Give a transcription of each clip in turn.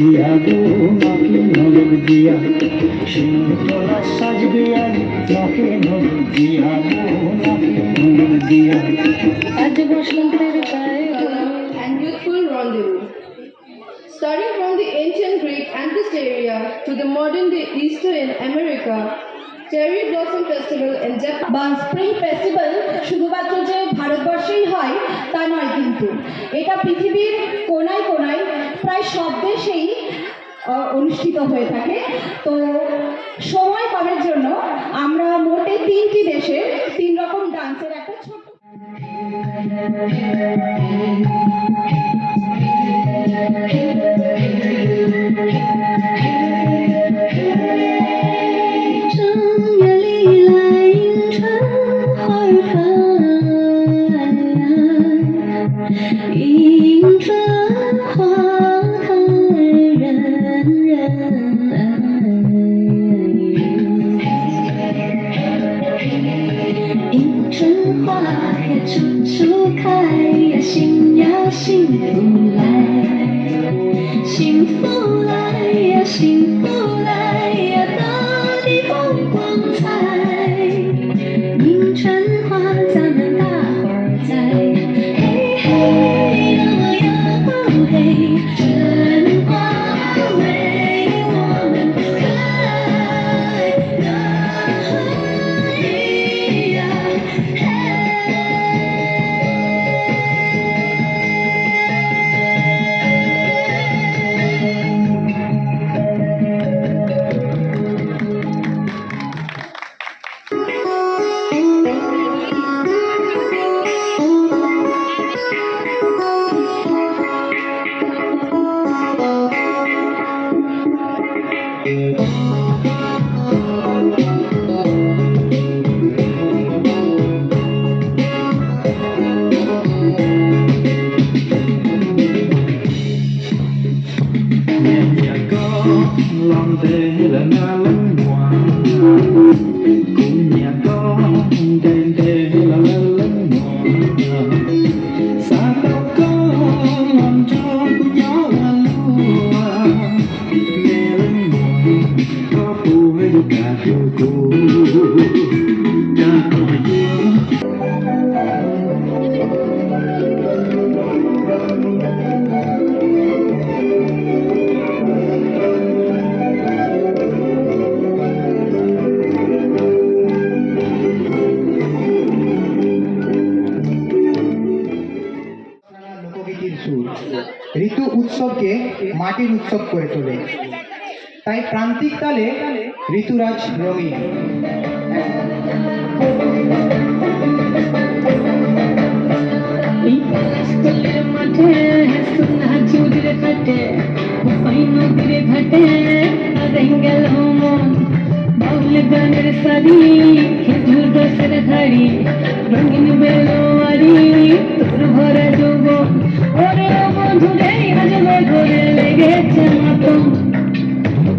দিয়া গো নাকি নগর দিয়া সিংহতলা সাজবে আজ নাকে নগর দিয়া গো নাকি নগর দিয়া আজ বসন্তের গায়ে and youthful rendezvous. Starting from the ancient Greek Antisteria to the modern day Easter in America, Cherry Blossom Festival in Japan. বা স্প্রিং ফেস্টিভ্যাল শুধুমাত্র যে ভারতবর্ষেই হয় তা নয় কিন্তু এটা পৃথিবীর কোনায় কোনায় প্রায় সব দেশেই অনুষ্ঠিত হয়ে থাকে। তো সময় কমের জন্য আমরা মোটে তিনটি দেশে তিন রকম ডান্সের একটা ছোট 幸福来呀，幸福 ঋতু উৎসবকে মাটির উৎসব করে তোলে। তাই প্রান্তিক তালে ঋতুরাজ রঙিন। মাঠে সোনা ঘাটে ধাড়ি রঙিন তোর ভরা যৌবন।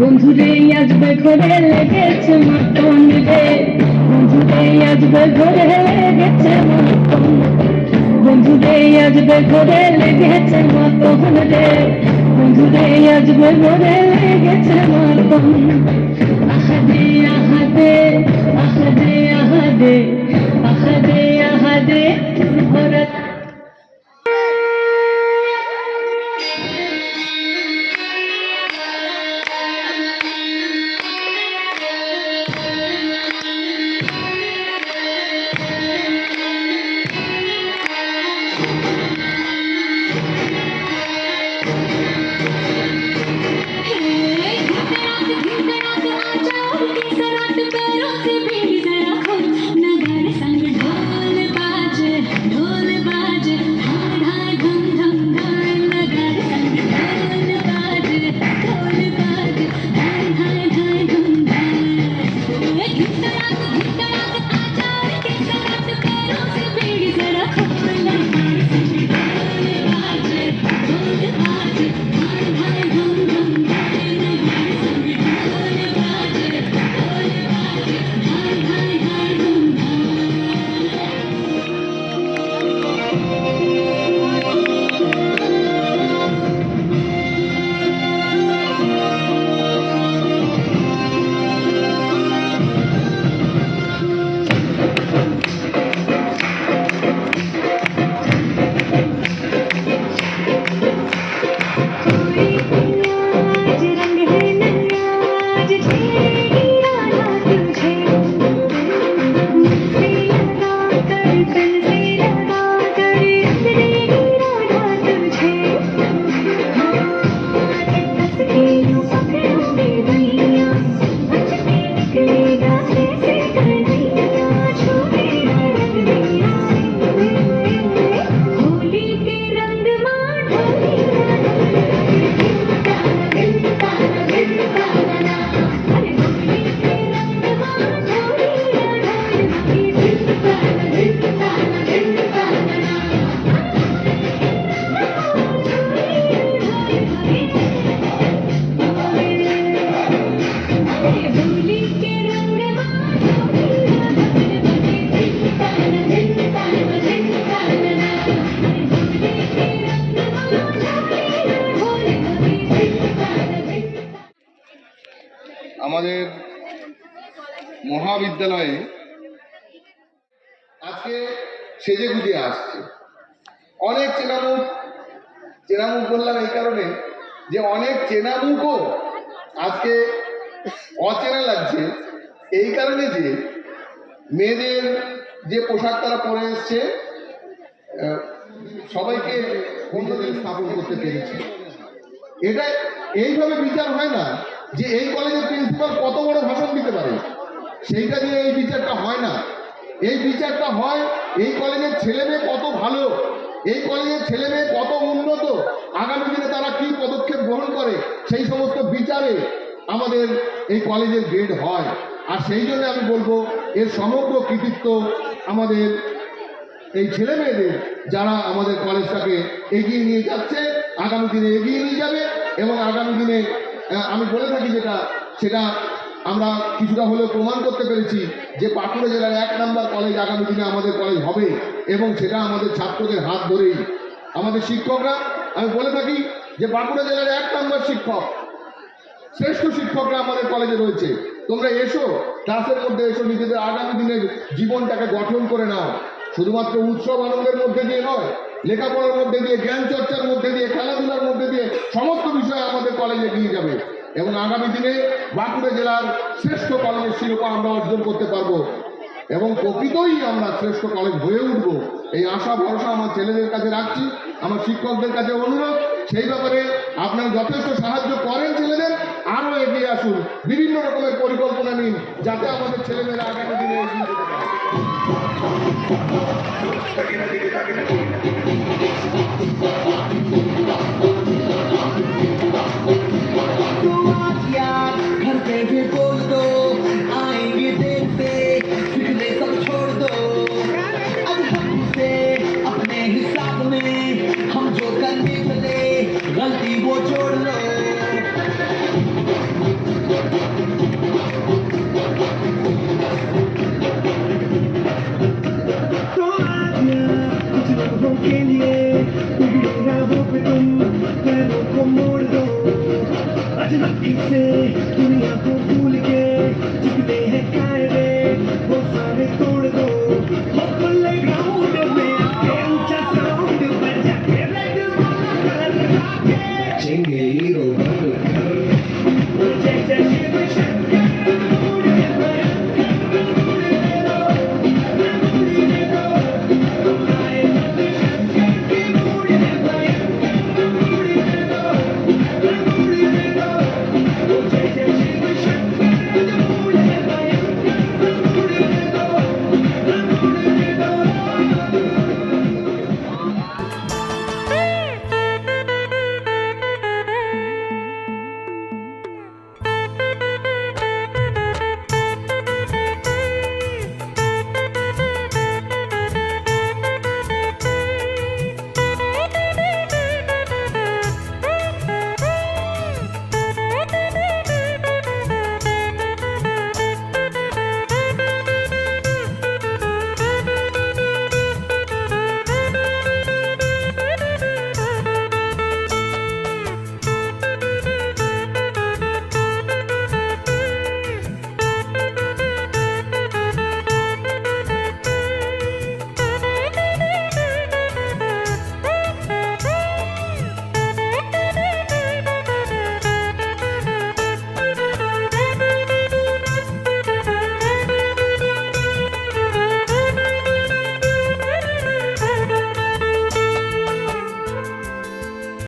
বন্ধুরে আসবে ঘরে লেগেছে মতন রে। বন্ধুরে আসবে ঘরে লেগেছে মতন বন্ধুরে আসবে ঘরে লেগেছে মতন রে। বন্ধুরে আসবে ঘরে লেগেছে মতন আহাদে আহাদে আহাদে আহাদে আহাদে আহাদে ভরা বেরোতে বেরোতে মহাবিদ্যালয়ে আজকে সেজে গুজে আসছে। অনেক চেনামুখ চেনামুখ বললাম এই কারণে যে অনেক চেনামুখও আজকে অচেনা লাগছে। এই কারণে যে মেয়েদের যে পোশাক তারা পরে এসছে সবাইকে বন্ধুদের স্থাপন করতে পেরেছে। এটা এইভাবে বিচার হয় না যে এই কলেজের প্রিন্সিপাল কত বড় ভাষণ দিতে পারে। সেইটা দিয়ে এই বিচারটা হয় না। এই বিচারটা হয়, এই কলেজের ছেলে মেয়ে কত ভালো, এই কলেজের ছেলে মেয়ে কত উন্নত, আগামী দিনে তারা কি পদক্ষেপ গ্রহণ করে, সেই সমস্ত বিচারে আমাদের এই কলেজের গ্রেড হয়। আর সেই জন্য আমি বলব, এর সমগ্র কৃতিত্ব আমাদের এই ছেলে মেয়েদের, যারা আমাদের কলেজটাকে এগিয়ে নিয়ে যাচ্ছে, আগামী দিনে এগিয়ে নিয়ে যাবে এবং আগামী দিনে আমি বলে থাকি যেটা, সেটা আমরা কিছুটা হলেও প্রমাণ করতে পেরেছি যে বাঁকুড়া জেলার এক নম্বর কলেজ আগামী দিনে আমাদের কলেজ হবে এবং সেটা আমাদের ছাত্রদের হাত ধরেই। আমাদের শিক্ষকরা, আমি বলে থাকি যে বাঁকুড়া জেলার এক নম্বর শিক্ষক, শ্রেষ্ঠ শিক্ষকরা আমাদের কলেজে রয়েছে। তোমরা এসো ক্লাসের মধ্যে এসো, নিজেদের আগামী দিনের জীবনটাকে গঠন করে নাও। শুধুমাত্র উৎসব আনন্দের মধ্যে দিয়ে নয়, লেখাপড়ার মধ্যে দিয়ে, জ্ঞান চর্চার মধ্যে দিয়ে, খেলাধুলার মধ্যে দিয়ে সমস্ত বিষয় আমাদের কলেজে নিয়ে যাবে। এবং আগামী দিনে বাঁকুড়া জেলার শ্রেষ্ঠ কলেজের শিরোপা আমরা অর্জন করতে পারব। এবং প্রকৃতই আমরা শ্রেষ্ঠ কলেজ হয়ে উঠব। এই আশা, ভরসা আমার ছেলেদের কাছে রাখছি। আমার শিক্ষকদের কাছে অনুরোধ, সেই ব্যাপারে আপনারা যথেষ্ট সাহায্য করেন ছেলেদের আরও এগিয়ে আসুন। বিভিন্ন রকমের পরিকল্পনা নিন, যাতে আমাদের ছেলেমেয়েরা আগামী দিনে এগিয়ে যেতে পারে। People. I've been a big day,